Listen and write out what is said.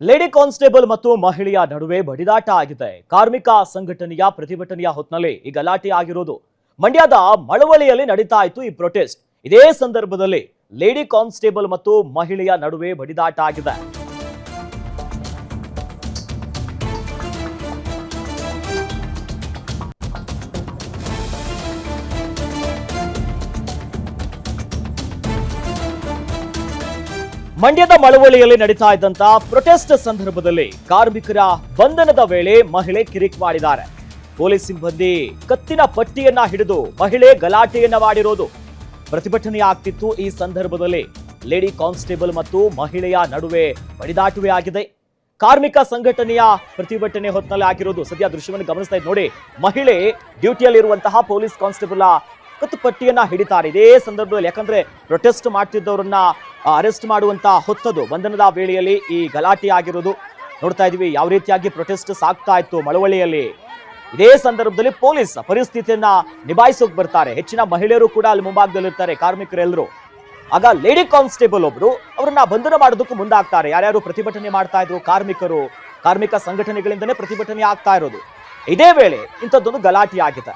Lady constable ಮತ್ತು ಮಹಿಳೆಯ ನಡುವೆ ಬಡಿದಾಟ ಆಗಿದೆ. ಕಾರ್ಮಿಕ ಸಂಘಟನೆಯ ಪ್ರತಿಭಟನೆಯ ಹೊತ್ನಲ್ಲಿ ಈ ಗಲಾಟೆ ಆಗಿರೋದು ಮಂಡ್ಯದ ಮಳವಳಿಯಲ್ಲಿ ನಡೀತಾ ಇತ್ತು ಈ ಪ್ರೊಟೆಸ್ಟ್ ಇದೇ ಸಂದರ್ಭದಲ್ಲಿ ಲೇಡಿ ಕಾನ್ಸ್ಟೇಬಲ್ ಮತ್ತು ಮಹಿಳೆಯ ನಡುವೆ ಬಡಿದಾಟ ಆಗಿದೆ. ಮಂಡ್ಯದ ಮಳವಳ್ಳಿಯಲ್ಲಿ ನಡೀತಾ ಇದ್ದಂತ ಪ್ರೊಟೆಸ್ಟ್ ಸಂದರ್ಭದಲ್ಲಿ ಕಾರ್ಮಿಕರ ಬಂಧನದ ವೇಳೆ ಮಹಿಳೆ ಕಿರಿಕ್ ಮಾಡಿದ್ದಾರೆ ಪೊಲೀಸ್ ಸಿಬ್ಬಂದಿ ಕತ್ತಿನ ಪಟ್ಟಿಯನ್ನ ಹಿಡಿದು ಮಹಿಳೆ ಗಲಾಟೆಯನ್ನ ಮಾಡಿರೋದು ಪ್ರತಿಭಟನೆ ಆಗ್ತಿತ್ತು ಈ ಸಂದರ್ಭದಲ್ಲಿ. ಲೇಡಿ ಕಾನ್ಸ್ಟೇಬಲ್ ಮತ್ತು ಮಹಿಳೆಯ ನಡುವೆ ಬಡಿದಾಟುವೆ ಆಗಿದೆ. ಕಾರ್ಮಿಕ ಸಂಘಟನೆಯ ಪ್ರತಿಭಟನೆ ಹೊತ್ತಿನಲ್ಲಿ ಆಗಿರೋದು ಸದ್ಯ ದೃಶ್ಯವನ್ನು ಗಮನಿಸ್ತಾ ಇದ್ದು ನೋಡಿ. ಮಹಿಳೆ ಡ್ಯೂಟಿಯಲ್ಲಿರುವಂತಹ ಪೊಲೀಸ್ ಕಾನ್ಸ್ಟೇಬಲ್ ಕತ್ತು ಪಟ್ಟಿಯನ್ನ ಹಿಡಿತಾರೆ. ಇದೇ ಸಂದರ್ಭದಲ್ಲಿ ಯಾಕಂದ್ರೆ ಪ್ರೊಟೆಸ್ಟ್ ಮಾಡ್ತಿದ್ದವರನ್ನ ಅರೆಸ್ಟ್ ಮಾಡುವಂತ ಹೊತ್ತದು. ಬಂಧನದ ವೇಳೆಯಲ್ಲಿ ಈ ಗಲಾಟೆ ಆಗಿರೋದು ನೋಡ್ತಾ ಇದೀವಿ ಯಾವ ರೀತಿಯಾಗಿ ಪ್ರೊಟೆಸ್ಟ್ ಸಾಗ್ತಾ ಇತ್ತು ಮಳವಳ್ಳಿಯಲ್ಲಿ? ಇದೇ ಸಂದರ್ಭದಲ್ಲಿ ಪೊಲೀಸ್ ಪರಿಸ್ಥಿತಿಯನ್ನ ನಿಭಾಯಿಸೋಕ್ ಬರ್ತಾರೆ. ಹೆಚ್ಚಿನ ಮಹಿಳೆಯರು ಕೂಡ ಅಲ್ಲಿ ಮುಂಭಾಗದಲ್ಲಿರ್ತಾರೆ, ಕಾರ್ಮಿಕರೆಲ್ಲರೂ. ಆಗ ಲೇಡಿ ಕಾನ್ಸ್ಟೇಬಲ್ ಒಬ್ರು ಅವರನ್ನ ಬಂಧನ ಮಾಡೋದಕ್ಕೂ ಮುಂದಾಗ್ತಾರೆ. ಯಾರ್ಯಾರು ಪ್ರತಿಭಟನೆ ಮಾಡ್ತಾ ಇದ್ರು? ಕಾರ್ಮಿಕರು, ಕಾರ್ಮಿಕ ಸಂಘಟನೆಗಳಿಂದನೇ ಪ್ರತಿಭಟನೆ ಆಗ್ತಾ ಇರೋದು. ಇದೇ ವೇಳೆ ಇಂಥದ್ದೊಂದು ಗಲಾಟೆ ಆಗಿದೆ.